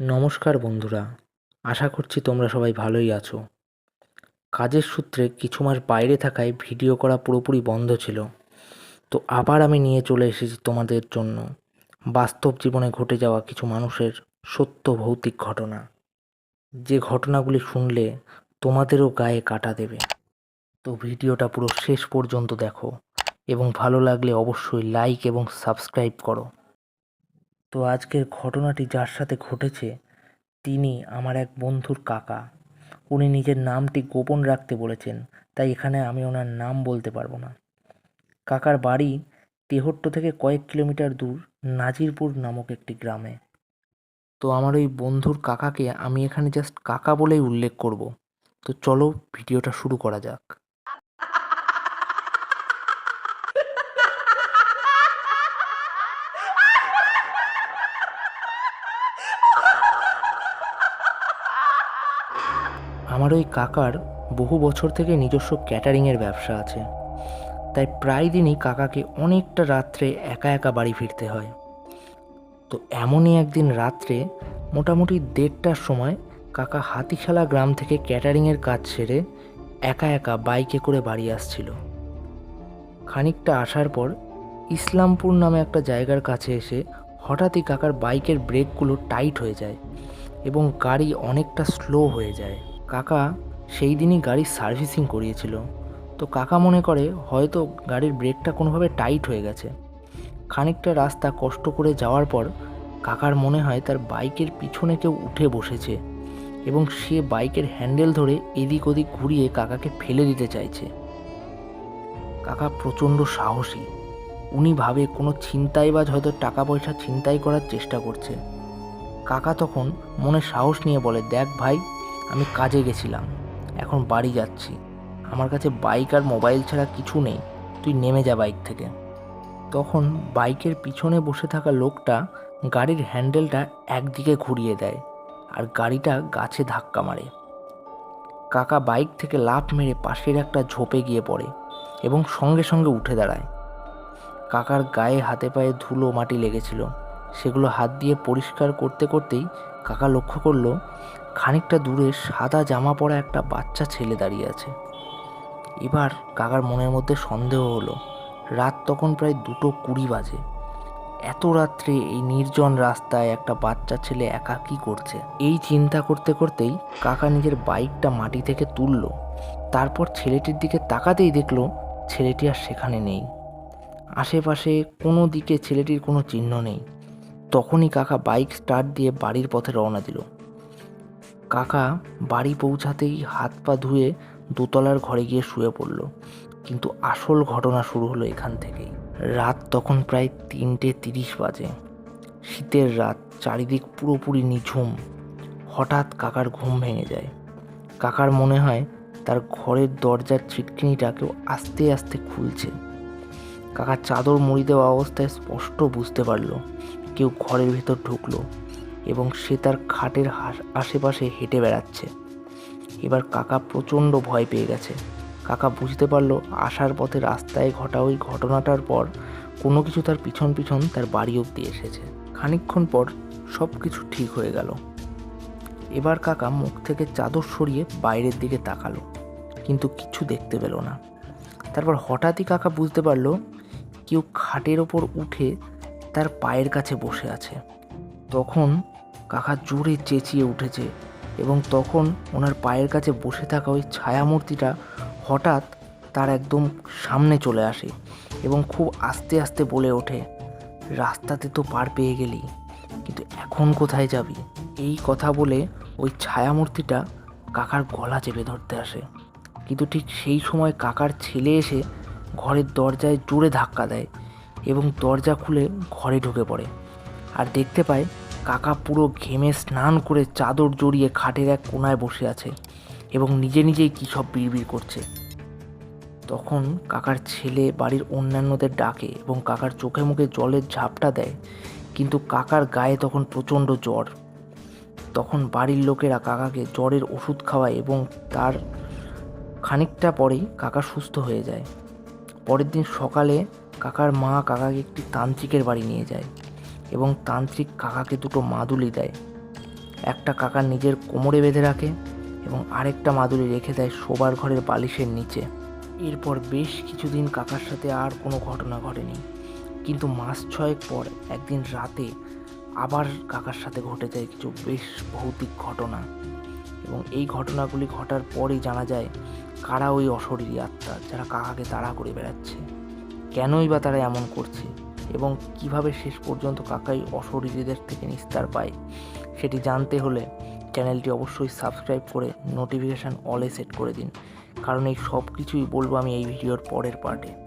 নমস্কার বন্ধুরা, আশা করছি তোমরা সবাই ভালোই আছো। কাজের সূত্রে কিছু মাস বাইরে থাকায় ভিডিও করা পুরোপুরি বন্ধ ছিল। তো আবার আমি নিয়ে চলে এসেছি তোমাদের জন্য। বাস্তব জীবনে ঘটে যাওয়া কিছু মানুষের সত্য ভৌতিক ঘটনা। যে ঘটনাগুলি শুনলে তোমাদেরও গায়ে কাটা দেবে। তো ভিডিওটা পুরো শেষ পর্যন্ত দেখো এবং ভালো লাগলে অবশ্যই লাইক এবং সাবস্ক্রাইব করো। তো আজকের ঘটনাটি যার সাথে ঘটেছে, তিনি আমার এক বন্ধুর কাকা। উনি নিজের নামটি গোপন রাখতে বলেছেন, তাই এখানে আমি ওনার নাম বলতে পারব না। কাকার বাড়ি তেহট্ট থেকে কয়েক কিলোমিটার দূর, নাজিরপুর নামক একটি গ্রামে। তো আমার ওই বন্ধুর কাকাকে আমি এখানে জাস্ট কাকা বলেই উল্লেখ করব। তো চলো ভিডিওটা শুরু করা যাক। আমার ওই কাকার বহু বছর থেকে নিজস্ব ক্যাটারিংয়ের ব্যবসা আছে। তাই প্রায় দিনই কাকাকে অনেকটা রাত্রে একা একা বাড়ি ফিরতে হয়। তো এমনই একদিন রাত্রে মোটামুটি দেড়টার সময় কাকা হাতিশালা গ্রাম থেকে ক্যাটারিংয়ের কাজ সেরে একা একা বাইকে করে বাড়ি আসছিল। খানিকটা আসার পর ইসলামপুর নামে একটা জায়গার কাছে এসে হঠাৎই কাকার বাইকের ব্রেকগুলো টাইট হয়ে যায় এবং গাড়ি অনেকটা স্লো হয়ে যায়। কাকা সেই দিনই গাড়ির সার্ভিসিং করিয়েছিল। তো কাকা মনে করে হয়তো গাড়ির ব্রেকটা কোনোভাবে টাইট হয়ে গেছে। খানিকটা রাস্তা কষ্ট করে যাওয়ার পর কাকার মনে হয় তার বাইকের পিছনে কেউ উঠে বসেছে এবং সে বাইকের হ্যান্ডেল ধরে এদিক ওদিক ঘুরিয়ে কাকাকে ফেলে দিতে চাইছে। কাকা প্রচণ্ড সাহসী। উনি ভাবে কোনো ছিনতাইবাজ হয়তো টাকা পয়সা ছিনতাই করার চেষ্টা করছে। কাকা তখন মনে সাহস নিয়ে বলে, দেখ ভাই আমি কাজে গেছিলাম। এখন বাড়ি যাচ্ছি। আমার কাছে বাইক আর মোবাইল ছাড়া কিছু নেই। তুই নেমে যা বাইক থেকে। তখন বাইকের পিছনে বসে থাকা লোকটা গাড়ির হ্যান্ডেলটা একদিকে ঘুরিয়ে দেয় আর গাড়িটা গাছে ধাক্কা মারে। কাকা বাইক থেকে লাফ মেরে পাশের একটা ঝোপে গিয়ে পড়ে এবং সঙ্গে সঙ্গে উঠে দাঁড়ায়। কাকার গায়ে হাতে পায়ে ধুলো মাটি লেগেছিল। সেগুলো হাত দিয়ে পরিষ্কার করতে করতেই কাকা লক্ষ্য করল খানিকটা দূরে সাদা জামা পরা একটা বাচ্চা ছেলে দাঁড়িয়ে আছে। এবার কাকার মনের মধ্যে সন্দেহ হলো, রাত তখন প্রায় দুটো কুড়ি বাজে। এত রাত্রে এই নির্জন রাস্তায় একটা বাচ্চা ছেলে একা কী করছে? এই চিন্তা করতে করতেই কাকা নিজের বাইকটা মাটি থেকে তুললো। তারপর ছেলেটির দিকে তাকাতেই দেখল ছেলেটি আর সেখানে নেই। আশেপাশে কোনো দিকে ছেলেটির কোনো চিহ্ন নেই। তখনই কাকা বাইক স্টার্ট দিয়ে বাড়ির পথে রওনা দিল। কাকা বাড়ি পৌঁছাতেই হাত পা ধুয়ে দোতলার ঘরে গিয়ে শুয়ে পড়ল। কিন্তু আসল ঘটনা শুরু হলো এখান থেকেই। রাত তখন প্রায় তিনটে তিরিশ বাজে। শীতের রাত, চারিদিক পুরোপুরি নিঝুম। হঠাৎ কাকার ঘুম ভেঙে যায়। কাকার মনে হয় তার ঘরের দরজার ছিটকিনিটা কেউ আস্তে আস্তে খুলছে। কাকা চাদর মুড়ি দেওয়া অবস্থায় স্পষ্ট বুঝতে পারল, কেউ ঘরের ভেতর ঢুকলো। এবং সে তার খাটের আশেপাশে হেঁটে বেড়াচ্ছে। এবার কাকা প্রচণ্ড ভয় পেয়ে গেছে। কাকা বুঝতে পারল, আসার পথে রাস্তায় ঘটা ওই ঘটনাটার পর কোনো কিছু তার পিছন পিছন তার বাড়ি অব্দি এসেছে। খানিকক্ষণ পর সব কিছু ঠিক হয়ে গেল। এবার কাকা মুখ থেকে চাদর সরিয়ে বাইরের দিকে তাকালো, কিন্তু কিছু দেখতে পেল না। তারপর হঠাৎই কাকা বুঝতে পারল, কেউ খাটের ওপর উঠে তার পায়ের কাছে বসে আছে। তখন কাকা জোরে চেঁচিয়ে উঠেছে এবং তখন ওনার পায়ের কাছে বসে থাকা ওই ছায়ামূর্তিটা হঠাৎ তার একদম সামনে চলে আসে এবং খুব আস্তে আস্তে বলে ওঠে, রাস্তাতে তো পার পেয়ে গেলি, কিন্তু এখন কোথায় যাবি? এই কথা বলে ওই ছায়ামূর্তিটা কাকার গলা চেপে ধরতে আসে। কিন্তু ঠিক সেই সময় কাকার ছেলে এসে ঘরের দরজায় জোরে ধাক্কা দেয় এবং দরজা খুলে ঘরে ঢুকে পড়ে। আর দেখতে পায় কাকা পুরো ঘেমে স্নান করে চাদর জড়িয়ে খাটের এক কোনায় বসে আছে এবং নিজে নিজেই কী সব বিড়বিড় করছে। তখন কাকার ছেলে বাড়ির অন্যান্যদের ডাকে এবং কাকার চোখে মুখে জলের ঝাপটা দেয়, কিন্তু কাকার গায়ে তখন প্রচণ্ড জ্বর। তখন বাড়ির লোকেরা কাকাকে জ্বরের ওষুধ খাওয়ায় এবং তার খানিকটা পরেই কাকা সুস্থ হয়ে যায়। পরের দিন সকালে কাকার মা কাকাকে একটি তান্ত্রিকের বাড়ি নিয়ে যায়। এবং তান্ত্রিক কাকাকে দুটো মাদুলি দেয়। একটা কাকার নিজের কোমরে বেঁধে রাখে এবং আরেকটা মাদুলি রেখে দেয় শোবার ঘরের বালিশের নিচে। এরপর বেশ কিছুদিন কাকার সাথে আর কোনো ঘটনা ঘটেনি। কিন্তু মাস ছয়েক পর একদিন রাতে আবার কাকার সাথে ঘটে যায় কিছু বেশ ভৌতিক ঘটনা। এবং এই ঘটনাগুলি ঘটার পরই জানা যায় কারা ওই অশরীরী আত্মা যারা কাকাকে তাড়া করে বেড়াচ্ছে। কেনই বা তারা এমন করছে? এবং কীভাবে শেষ পর্যন্ত কাকাই অশরীরীদের থেকে নিস্তার পায়, সেটি জানতে হলে চ্যানেলটি অবশ্যই সাবস্ক্রাইব করে নোটিফিকেশান অলে সেট করে দিন। কারণ এই সব কিছুই বলব আমি এই ভিডিওর পরের পার্টে